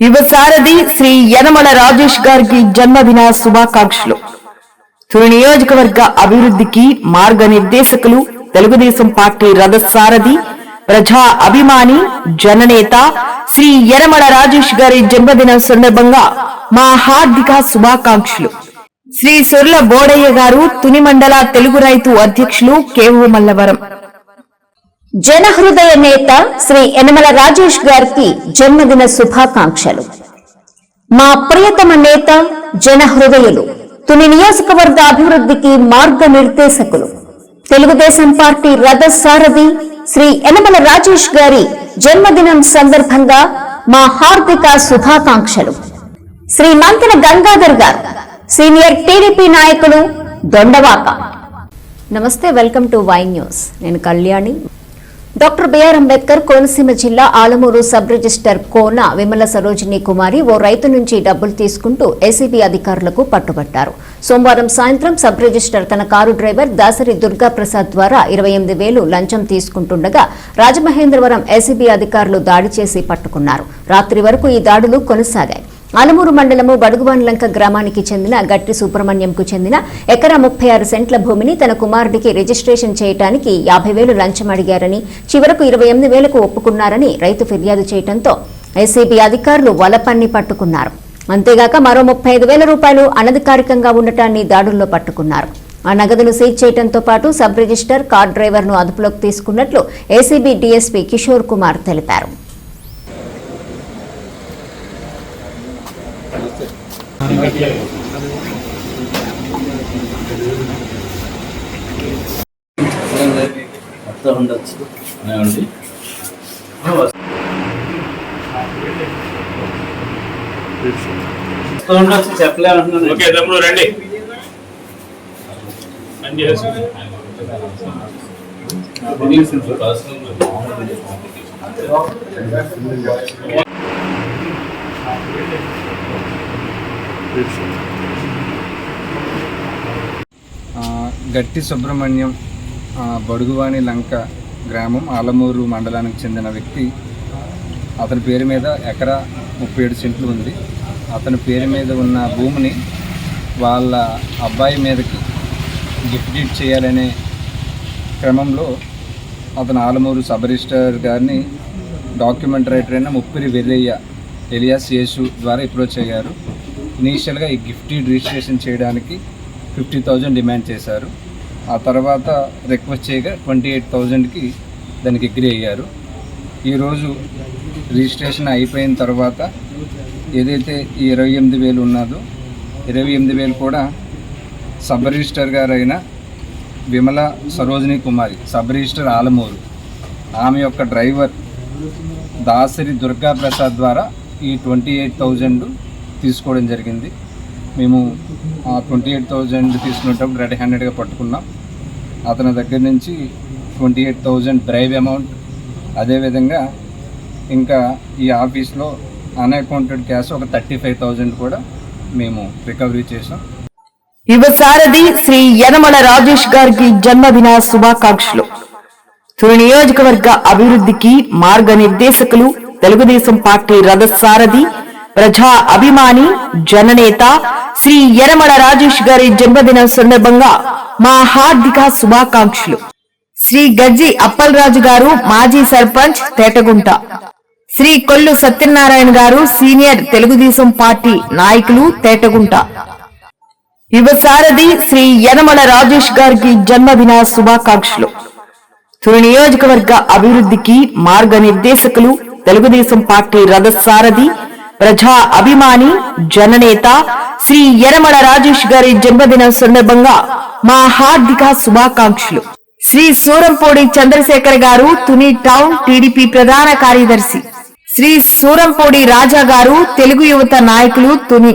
యువసారథి శ్రీ యనమల రాజేష్ గారికి జన్మదిన శుభాకాంక్షలు. తొలి నియోజకవర్గ అభివృద్ధికి మార్గనిర్దేశకులు తెలుగుదేశం పార్టీ రథసారథి ప్రజా అభిమాని జననేత శ్రీ యనమల రాజేష్ గారి జన్మదిన సందర్భంగా మా హార్దిక శుభాకాంక్షలు. శ్రీ సొర్ల బోడయ్య గారు తుని మండల తెలుగు రైతు అధ్యక్షులు కేవు మల్లవరం. జనహృదయ నేత శ్రీ యనమల రాజేష్ గారికి జన్మదిన శుభాకాంక్షలు. మా ప్రియతమ నేత జనహృదయులు తుని నియోజకవర్గ అభివృద్ధికి మార్గనిర్దేశకులు తెలుగుదేశం పార్టీ రథ సారథి శ్రీ యనమల రాజేష్ గారి జన్మదినం సందర్భంగా మా హార్దిక శుభాకాంక్షలు. శ్రీ మంతెన గంగాధర్ గారు సీనియర్ టీడీపీ నాయకులు దొండవాక. నమస్తే వెల్కమ్ టు వై న్యూస్. నేను కళ్యాణి. డాక్టర్ బిఆర్ అంబేద్కర్ కోనసీమ జిల్లా ఆలమూరు సబ్ రిజిస్టర్ కోన విమల సరోజిని కుమారి ఓ రైతు నుంచి డబ్బులు తీసుకుంటూ ఏసీబీ అధికారులకు పట్టుబట్టారు. సోమవారం సాయంత్రం సబ్ రిజిస్టర్ తన కారు డ్రైవర్ దాసరి దుర్గా ప్రసాద్ ద్వారా ఇరవై ఎనిమిది వేలు లంచం తీసుకుంటుండగా రాజమహేంద్రవరం ఏసీబీ అధికారులు దాడి చేసి పట్టుకున్నారు. రాత్రి వరకు ఈ దాడులు కొనసాగాయి. ఆలమూరు మండలము బడుగువాన్లంక గ్రామానికి చెందిన గట్టి సుబ్రహ్మణ్యంకు చెందిన ఎకరా ముప్పై ఆరు సెంట్ల భూమిని తన కుమారుడికి రిజిస్ట్రేషన్ చేయడానికి యాభై వేలు లంచం అడిగారని చివరకు ఇరవై ఎనిమిది వేలకు ఒప్పుకున్నారని రైతు ఫిర్యాదు చేయడంతో ఎస్సీబీ అధికారులు వలపన్ని పట్టుకున్నారు. అంతేగాక మరో ముప్పై ఐదు వేల రూపాయలు అనధికారికంగా ఉండటాన్ని దాడుల్లో పట్టుకున్నారు. ఆ నగదును సీజ్ చేయడంతో పాటు సబ్ రిజిస్టర్ కార్ డ్రైవర్ను అదుపులోకి తీసుకున్నట్లు ఏసీబీ డీఎస్పీ కిషోర్ కుమార్ తెలిపారు. ఉండొచ్చు ఏమండి ఉండొచ్చు చెప్పలేమంటున్నాను ఓకే తమ్ముడు రండి. పని గట్టి సుబ్రహ్మణ్యం బడుగువాణి లంక గ్రామం ఆలమూరు మండలానికి చెందిన వ్యక్తి. అతని పేరు మీద ఎకరా ముప్పై ఏడు సెంట్లు ఉంది. అతని పేరు మీద ఉన్న భూమిని వాళ్ళ అబ్బాయి మీదకి గిఫ్ట్ డీడ్ చేయాలనే క్రమంలో అతను ఆలమూరు సబ్ రిజిస్టర్ గారిని డాక్యుమెంట్ రైటర్ అయిన ముప్పిరి వెల్లయ్య ఎలియాస్ యేసు ద్వారా అప్రోచ్ అయ్యారు. ఇనీషియల్గా ఈ గిఫ్ట్ రిజిస్ట్రేషన్ చేయడానికి ఫిఫ్టీ థౌజండ్ డిమాండ్ చేశారు. ఆ తర్వాత రిక్వెస్ట్ చేయగా ట్వంటీ ఎయిట్ థౌజండ్కి దానికి అగ్రి అయ్యారు. ఈరోజు రిజిస్ట్రేషన్ అయిపోయిన తర్వాత ఏదైతే ఈ ఇరవై ఎనిమిది వేలు ఉన్నదో ఇరవై ఎనిమిది వేలు కూడా సబ్ రిజిస్టర్ గారైన విమల సరోజిని కుమారి సబ్ రిజిస్టర్ ఆలమూరు ఆమె యొక్క డ్రైవర్ దాసరి దుర్గా ప్రసాద్ ద్వారా ఈ ట్వంటీ ఎయిట్ థౌజండ్ తీసుకోవడం జరిగింది. మేము ఆ ట్వంటీ ఎయిట్ థౌజండ్ తీసుకునేటప్పుడు రెడ్ హ్యాండెడ్గా పట్టుకున్నాం. అతని దగ్గర నుంచి twenty eight thousand drive amount అదేవిధంగా ఇంకా ఈ ఆఫీస్లో అన్అకౌంటెడ్ క్యాష్ ఒక థర్టీ ఫైవ్ థౌజండ్ కూడా మేము రికవరీ చేసాం యువ సారథి శ్రీ యనమల రాజేష్ గారికి జన్మదిన శుభాకాంక్షలు. తొలి నియోజకవర్గ అభివృద్ధికి మార్గనిర్దేశకులు తెలుగుదేశం పార్టీ రథసారథి ప్రజా అభిమాని జననేత శ్రీ యనమల రాజేష్ గారి జన్మదినం సందర్భంగా మా హార్దిక శుభాకాంక్షలు. శ్రీ గజ్జి అప్పలరాజు గారు మాజీ సర్పంచ్ తేటగుంట. శ్రీ కొల్లు సత్యనారాయణ గారు సీనియర్ తెలుగుదేశం పార్టీ నాయకులు తేటగుంట. యువసారథి శ్రీ యనమల రాజేష్ గారికి జన్మదిన శుభాకాంక్షలు. తుని నియోజకవర్గ అభివృద్ధికి మార్గనిర్దేశకులు తెలుగుదేశం పార్టీ రథసారథి ప్రజా అభిమాని జననేత శ్రీ యనమల రాజేష్ గారి జన్మదినం సందర్భంగా మా హార్దిక శుభాకాంక్షలు. శ్రీ సూరంపూడి చంద్రశేఖర్ గారు తుని టౌన్ టీడీపీ ప్రధాన కార్యదర్శి. శ్రీ సూరంపూడి రాజా గారు తెలుగు యువత నాయకులు తుని